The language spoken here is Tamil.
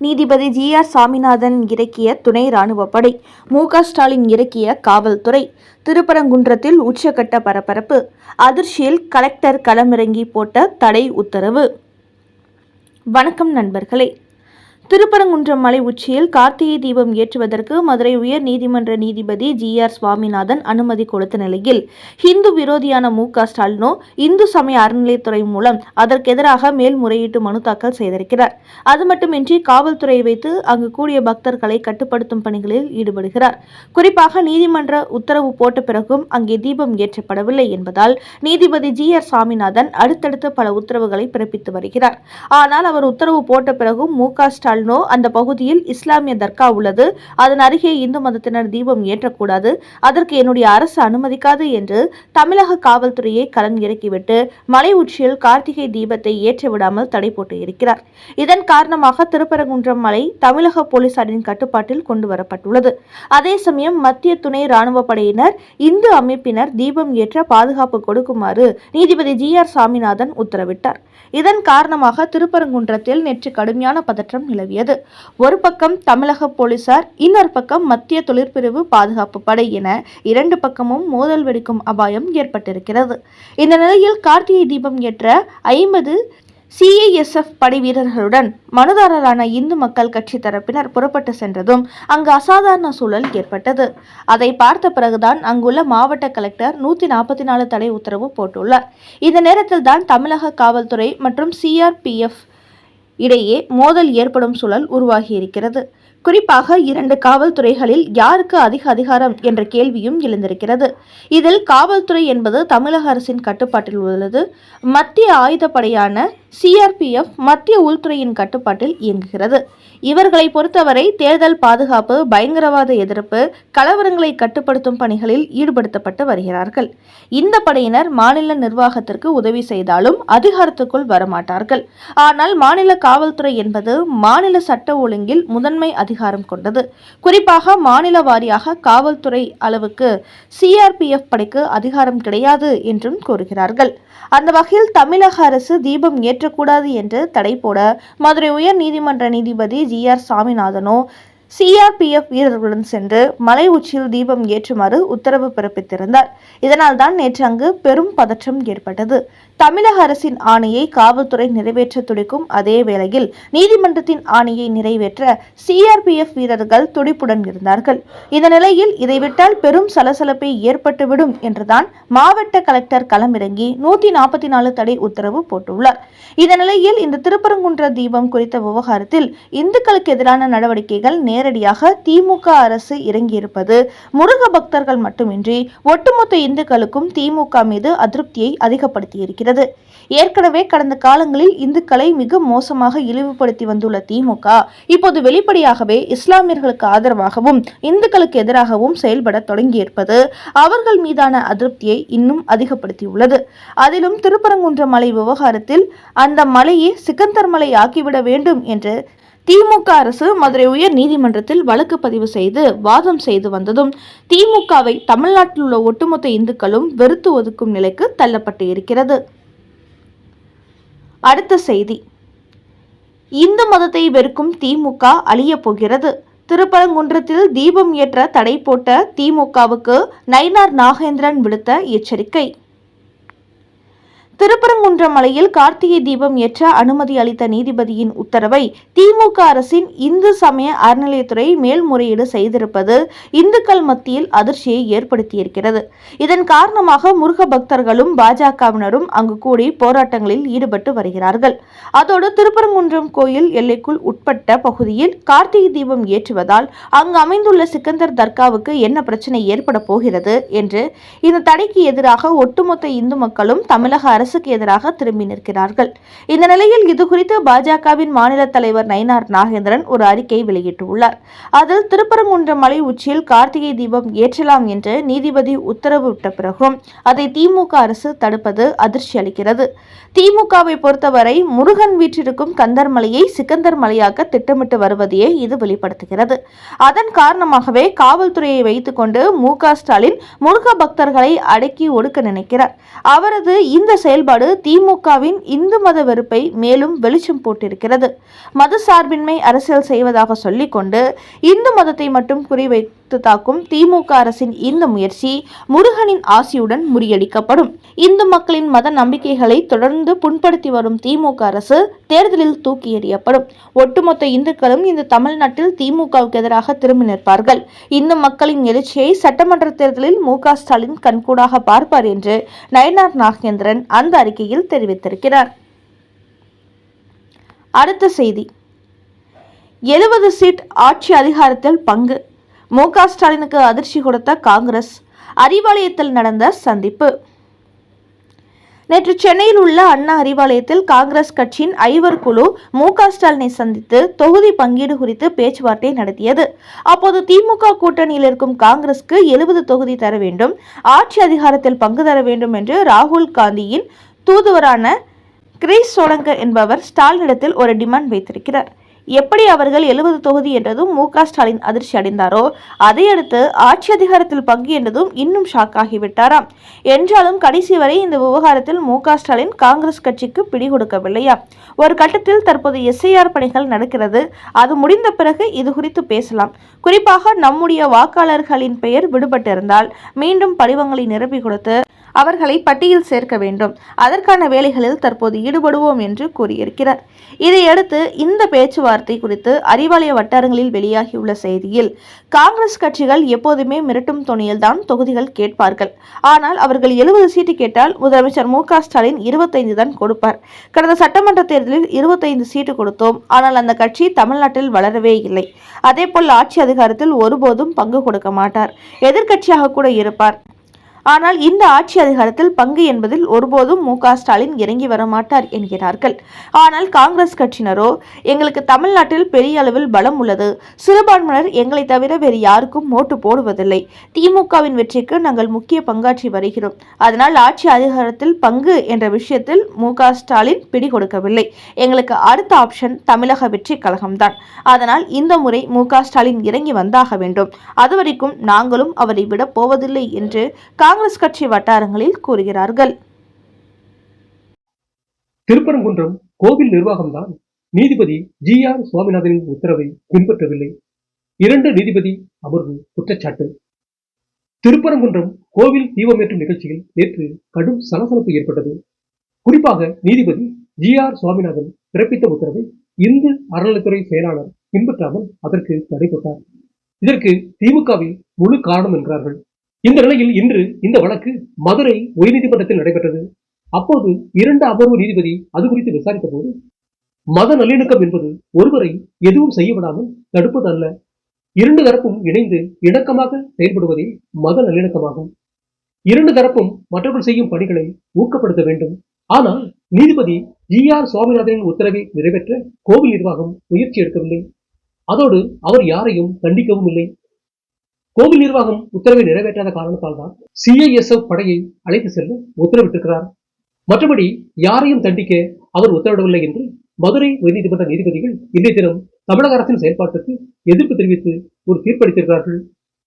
நீதிபதி ஜி ஆர் சாமிநாதன் இறக்கிய துணை ராணுவப்படை மு க ஸ்டாலின் இறக்கிய காவல்துறை. திருப்பரங்குன்றத்தில் உச்சக்கட்ட பரபரப்பு. அதிர்ச்சியில் கலெக்டர் களமிறங்கி போட்ட தடை உத்தரவு. வணக்கம் நண்பர்களே. திருப்பரங்குன்றம் மலை உச்சியில் கார்த்திகை தீபம் ஏற்றுவதற்கு மதுரை உயர் நீதிமன்ற நீதிபதி ஜி ஆர் சுவாமிநாதன் அனுமதி கொடுத்த நிலையில் இந்து விரோதியான மு க ஸ்டாலினோ இந்து சமய அறநிலையத்துறை மூலம் அதற்கெதிராக மேல்முறையீட்டு மனு தாக்கல் செய்திருக்கிறார். அது மட்டுமின்றி காவல்துறையை வைத்து அங்கு கூடிய பக்தர்களை கட்டுப்படுத்தும் பணிகளில் ஈடுபடுகிறார். குறிப்பாக நீதிமன்ற உத்தரவு போட்ட பிறகும் அங்கே தீபம் ஏற்றப்படவில்லை என்பதால் நீதிபதி ஜி ஆர் சுவாமிநாதன் அடுத்தடுத்து பல உத்தரவுகளை பிறப்பித்து வருகிறார். ஆனால் அவர் உத்தரவு போட்ட பிறகும் மு க ஸ்டாலின் அந்த பகுதியில் இஸ்லாமிய தர்கா உள்ளது. அதன் அருகே இந்து மதத்தினர் தீபம் ஏற்றக்கூடாது. அதற்கு என்னுடைய அரசு அனுமதிக்காது என்று தமிழக காவல்துறையை களம் இறக்கிவிட்டு மலை உச்சியில் கார்த்திகை தீபத்தை ஏற்ற விடாமல் தடை போட்டு இருக்கிறார். இதன் காரணமாக திருப்பரங்குன்றம் மலை தமிழக போலீசாரின் கட்டுப்பாட்டில் கொண்டு வரப்பட்டுள்ளது. அதே சமயம் மத்திய துணை ராணுவ படையினர் இந்து அமைப்பினர் தீபம் ஏற்ற பாதுகாப்பு கொடுக்குமாறு நீதிபதி ஜி ஆர் சாமிநாதன் உத்தரவிட்டார். இதன் காரணமாக திருப்பரங்குன்றத்தில் நேற்று கடுமையான பதற்றம் நிலவியது ஒரு பக்கம் தமிழக போலீசார் இன்னொரு பக்கம் மத்திய தொழிற்பிரிவு பாதுகாப்பு படை என இரண்டு பக்கமும் மோதல் வெடிக்கும் அபாயம் ஏற்பட்டிருக்கிறது. இந்த நிலையில் கார்த்திகை தீபம் ஏற்ற ஐம்பது சிஐஎஸ்எஃப் படை வீரர்களுடன் மனுதாரரான இந்து மக்கள் கட்சி தரப்பினர் புறப்பட்டு சென்றதும் அங்கு அசாதாரண சூழல் ஏற்பட்டது. அதை பார்த்த பிறகுதான் அங்குள்ள மாவட்ட கலெக்டர் நூத்தி நாற்பத்தி நாலு தடை உத்தரவு போட்டுள்ளார். இந்த நேரத்தில் தான் தமிழக காவல்துறை மற்றும் சிஆர்பிஎஃப் இடையே மோதல் ஏற்படும் சூழல் உருவாகியிருக்கிறது. குறிப்பாக இரண்டு காவல்துறைகளில் யாருக்கு அதிக அதிகாரம் என்ற கேள்வியும் எழுந்திருக்கிறது. இதில் காவல்துறை என்பது தமிழக அரசின் கட்டுப்பாட்டில் உள்ளது. மத்திய ஆயுதப்படையான சிஆர்பிஎஃப் மத்திய உள்துறையின் கட்டுப்பாட்டில் இயங்குகிறது. இவர்களை பொறுத்தவரை தேர்தல் பாதுகாப்பு பயங்கரவாத எதிர்ப்பு கலவரங்களை கட்டுப்படுத்தும் பணிகளில் ஈடுபடுத்தப்பட்டு வருகிறார்கள். இந்த படையினர் மாநில நிர்வாகத்திற்கு உதவி செய்தாலும் அதிகாரத்துக்குள் வரமாட்டார்கள். ஆனால் மாநில காவல்துறை என்பது மாநில சட்ட ஒழுங்கில் முதன்மை அதிகாரம் கொண்டது. குறிப்பாக மாநில வாரியாக காவல்துறை அளவுக்கு சிஆர்பிஎஃப் படைக்கு அதிகாரம் கிடையாது என்றும் கூறுகிறார்கள். அந்த வகையில் தமிழக அரசு தீபம் ஏற்றக்கூடாது என்று தடை போட மதுரை உயர் நீதிமன்ற நீதிபதி ஜி ஆர் சாமிநாதனோ சிஆர்பிஎஃப் வீரர்களுடன் சென்று மலை உச்சியில் தீபம் ஏற்றுமாறு உத்தரவு பிறப்பித்திருந்தார். இதனால் தான் நேற்று அங்கு பெரும் பதற்றம் ஏற்பட்டது. தமிழக அரசின் ஆணையை காவல்துறை நிறைவேற்ற துடிக்கும் அதே வேளையில் நீதிமன்றத்தின் ஆணையை நிறைவேற்ற சிஆர்பிஎஃப் வீரர்கள் துடிப்புடன் இருந்தார்கள். இந்த நிலையில் இதை விட்டால் பெரும் சலசலப்பை ஏற்பட்டுவிடும் என்றுதான் மாவட்ட கலெக்டர் களமிறங்கி நூத்தி நாற்பத்தி நாலு தடை உத்தரவு போட்டுள்ளார். இந்த நிலையில் இந்த திருப்பரங்குன்ற தீபம் குறித்த விவகாரத்தில் இந்துக்களுக்கு எதிரான நடவடிக்கைகள் நேரடியாக திமுக அரசு இறங்கியிருப்பது முருக பக்தர்கள் மட்டுமின்றி ஒட்டுமொத்த இந்துக்களுக்கும் திமுக மீது அதிருப்தியை அதிகப்படுத்தியிருக்கிறது. ஏற்கனவே கடந்த காலங்களில் இந்துக்களை மிக மோசமாக இழிவுபடுத்தி வந்துள்ள திமுக இப்போது வெளிப்படையாகவே இஸ்லாமியர்களுக்கு ஆதரவாகவும் இந்துக்களுக்கு எதிராகவும் செயல்பட தொடங்கியிருப்பது அவர்கள் மீதான அதிருப்தியை இன்னும் அதிகப்படுத்தியுள்ளது. அதிலும் திருப்பரங்குன்ற மலை விவகாரத்தில் அந்த மலையை சிக்கந்தர் மலை ஆக்கிவிட வேண்டும் என்று திமுக அரசு மதுரை உயர் நீதிமன்றத்தில் வழக்கு பதிவு செய்து வாதம் செய்து வந்ததும் திமுகவை தமிழ்நாட்டில் உள்ள ஒட்டுமொத்த இந்துக்களும் வெறுத்து ஒதுக்கும் நிலைக்கு தள்ளப்பட்டு இருக்கிறது. அடுத்த செய்தி. இந்து மதத்தை வெறுக்கும் திமுக அழியப் போகிறது. திருப்பரங்குன்றத்தில் தீபம் ஏற்ற தடை போட்ட திமுகவுக்கு நயினார் நாகேந்திரன் விடுத்த எச்சரிக்கை. திருப்பரங்குன்றம் மலையில் கார்த்திகை தீபம் ஏற்ற அனுமதி அளித்த நீதிபதியின் உத்தரவை திமுக அரசின் இந்து சமய அறநிலையத்துறை மேல்முறையீடு செய்திருப்பது இந்துக்கள் மத்தியில் அதிர்ச்சியை ஏற்படுத்தியிருக்கிறது. இதன் காரணமாக முருக பக்தர்களும் பாஜகவினரும் அங்கு கூடி போராட்டங்களில் ஈடுபட்டு வருகிறார்கள். அதோடு திருப்பரங்குன்றம் கோயில் எல்லைக்குள் உட்பட்ட பகுதியில் கார்த்திகை தீபம் ஏற்றுவதால் அங்கு அமைந்துள்ள சிக்கந்தர் தர்காவுக்கு என்ன பிரச்சனை ஏற்பட போகிறது என்று இந்த தடைக்கு எதிராக ஒட்டுமொத்த இந்து மக்களும் தமிழக அரசு அரசுக்கு எதிராக திரும்பி நிற்கிறார்கள். இந்த நிலையில் இதுகுறித்து பாஜகவின் மாநில தலைவர் நயினார் நாகேந்திரன் ஒரு அறிக்கை வெளியிட்டுள்ளார். அதில் திருப்பரங்குன்றம் மலை உச்சியில் கார்த்திகை தீபம் ஏற்றலாம் என்று நீதிபதி உத்தரவிட்ட பிறகும் அதை திமுக அரசு தடுப்பது அதிர்ச்சி அளிக்கிறது. திமுகவை பொறுத்தவரை முருகன் வீற்றிருக்கும் கந்தர் மலையை சிக்கந்தர் மலையாக்க திட்டமிட்டு வருவதையே இது வெளிப்படுத்துகிறது. அதன் காரணமாகவே காவல்துறையை வைத்துக்கொண்டு மு க ஸ்டாலின் முருக பக்தர்களை அடக்கி ஒடுக்க நினைக்கிறார். அவரது இந்த செயல் செயல்பாடு திமுகவின் இந்து மத வெறுப்பை மேலும் வெளிச்சம் போட்டிருக்கிறது. மத சார்பின்மை அரசியல் செய்வதாக சொல்லிக்கொண்டு இந்து மதத்தை மட்டும் குறிவைத்து தாக்கும் திமுக அரசின் இந்த முயற்சி முருகனின் ஆசியுடன் முறியடிக்கப்படும். இந்து மக்களின் மத நம்பிக்கைகளை தொடர்ந்து புண்படுத்தி வரும் திமுக அரசு தேர்தலில் தூக்கி எறியப்படும். ஒட்டுமொத்த இந்துக்களும் இந்த தமிழ்நாட்டில் திமுகவுக்கு எதிராக திரும்பி நிற்பார்கள். இந்து மக்களின் எழுச்சியை சட்டமன்ற தேர்தலில் மு க ஸ்டாலின் கண்கூடாக பார்ப்பார் என்று நயனார் நாகேந்திரன் அந்த அறிக்கையில் தெரிவித்திருக்கிறார். அடுத்த செய்தி. எழுபது சீட் ஆட்சி அதிகாரத்தில் பங்கு. மு க ஸ்டாலினுக்கு அதிர்ச்சி கொடுத்த காங்கிரஸ். அறிவாலயத்தில் நடந்த சந்திப்பு. நேற்று சென்னையில் உள்ள அண்ணா அறிவாலயத்தில் காங்கிரஸ் கட்சியின் ஐவர் குழு மு க ஸ்டாலினை சந்தித்து தொகுதி பங்கீடு குறித்து பேச்சுவார்த்தை நடத்தியது. அப்போது திமுக கூட்டணியில் இருக்கும் காங்கிரஸ்க்கு எழுபது தொகுதி தர வேண்டும் ஆட்சி அதிகாரத்தில் பங்கு தர வேண்டும் என்று ராகுல் காந்தியின் தூதுவரான கிரீஸ் சோலங்கர் என்பவர் ஸ்டாலினிடத்தில் ஒரு டிமாண்ட் வைத்திருக்கிறார். எப்படி அவர்கள் எழுபது தொகுதி என்றதும் மு ஸ்டாலின் அதிர்ச்சி அடைந்தாரோ அதையடுத்து ஆட்சி அதிகாரத்தில் பங்கு என்றதும் இன்னும் ஷாக் ஆகிவிட்டாராம். என்றாலும் கடைசி வரை இந்த விவகாரத்தில் மு ஸ்டாலின் காங்கிரஸ் கட்சிக்கு பிடி கொடுக்கவில்லையா ஒரு கட்டத்தில் தற்போது எஸ்ஐஆர் பணிகள் நடக்கிறது அது முடிந்த பிறகு இது குறித்து பேசலாம். குறிப்பாக நம்முடைய வாக்காளர்களின் பெயர் விடுபட்டிருந்தால் மீண்டும் படிவங்களை நிரப்பி கொடுத்து அவர்களை பட்டியல் சேர்க்க வேண்டும். அதற்கான வேலைகளில் தற்போது ஈடுபடுவோம் என்று கூறியிருக்கிறார். இதையடுத்து இந்த பேச்சுவார்த்தை குறித்து அறிவாலய வட்டாரங்களில் வெளியாகியுள்ள செய்தியில் காங்கிரஸ் கட்சிகள் எப்போதுமே மிரட்டும் தொனியில்தான் தொகுதிகள் கேட்பார்கள். ஆனால் அவர்கள் எழுபது சீட்டு கேட்டால் முதலமைச்சர் மு க ஸ்டாலின் இருபத்தைந்து தான் கொடுப்பார். கடந்த சட்டமன்ற தேர்தலில் இருபத்தைந்து சீட்டு கொடுத்தோம். ஆனால் அந்த கட்சி தமிழ்நாட்டில் வளரவே இல்லை. அதேபோல் ஆட்சி அதிகாரத்தில் ஒருபோதும் பங்கு கொடுக்க மாட்டார். எதிர்க்கட்சியாக கூட இருப்பார். ஆனால் இந்த ஆட்சி அதிகாரத்தில் பங்கு என்பதில் ஒருபோதும் மு ஸ்டாலின் இறங்கி வர மாட்டார் என்கிறார்கள். ஆனால் காங்கிரஸ் கட்சியினரோ எங்களுக்கு தமிழ்நாட்டில் பெரிய அளவில் பலம் உள்ளது. சிறுபான்மையினர் எங்களை தவிர வேறு யாருக்கும் ஓட்டு போடுவதில்லை. திமுகவின் வெற்றிக்கு நாங்கள் முக்கிய பங்காற்றி வருகிறோம். அதனால் ஆட்சி அதிகாரத்தில் பங்கு என்ற விஷயத்தில் மு ஸ்டாலின் பிடி கொடுக்கவில்லை. எங்களுக்கு அடுத்த ஆப்ஷன் தமிழக வெற்றி கழகம்தான். அதனால் இந்த முறை மு ஸ்டாலின் இறங்கி வந்தாக வேண்டும். அதுவரைக்கும் நாங்களும் அவரை விட போவதில்லை என்று காங்கிரஸ் கட்சி வட்டாரங்களில் கூறுகிறார்கள். திருப்பரங்குன்றம் கோவில் நிர்வாகம்தான். நீதிபதி ஜி ஆர் சுவாமிநாதனின் உத்தரவை பின்பற்றவில்லை. இரண்டு நீதிபதி அமர்வு குற்றச்சாட்டு. திருப்பரங்குன்றம் கோவில் தீபமேற்றும் நிகழ்ச்சியில் நேற்று கடும் சலசலப்பு ஏற்பட்டது. குறிப்பாக நீதிபதி ஜி ஆர் சுவாமிநாதன் பிறப்பித்த உத்தரவை இந்து அறநிலைத்துறை செயலாளர் பின்பற்றாமல் அதற்கு தடை போட்டார் இதற்கு திமுகவில் முழு காரணம் என்றார்கள். இந்த நிலையில் இன்று இந்த வழக்கு மதுரை உயர்நீதிமன்றத்தில் நடைபெற்றது. அப்போது இரண்டு அமர்வு நீதிபதி அது குறித்து விசாரித்த போது மத நல்லிணக்கம் என்பது ஒருவரை எதுவும் செய்ய விடாமல் தடுப்பது அல்ல. இரண்டு தரப்பும் இணைந்து இணக்கமாக செயல்படுவதே மத நல்லிணக்கமாகும். இரண்டு தரப்பும் மற்றவர்கள் செய்யும் பணிகளை ஊக்கப்படுத்த வேண்டும். ஆனால் நீதிபதி ஜி ஆர் சுவாமிநாதனின் உத்தரவை நிறைவேற்ற கோவில் நிர்வாகம் முயற்சி எடுக்கவில்லை. அதோடு அவர் யாரையும் தண்டிக்கவும் இல்லை. கோவில் நிர்வாகம் உத்தரவை நிறைவேற்றாத காரணத்தால் தான் சிஐஎஸ்எஃப் படையை அழைத்து செல்ல உத்தரவிட்டிருக்கிறார். மற்றபடி யாரையும் தண்டிக்க அவர் உத்தரவிடவில்லை என்று மதுரை உயர்நீதிமன்ற நீதிபதிகள் இன்றைய தினம் தமிழக அரசின் செயல்பாட்டுக்கு எதிர்ப்பு தெரிவித்து ஒரு தீர்ப்பளித்திருக்கிறார்கள்.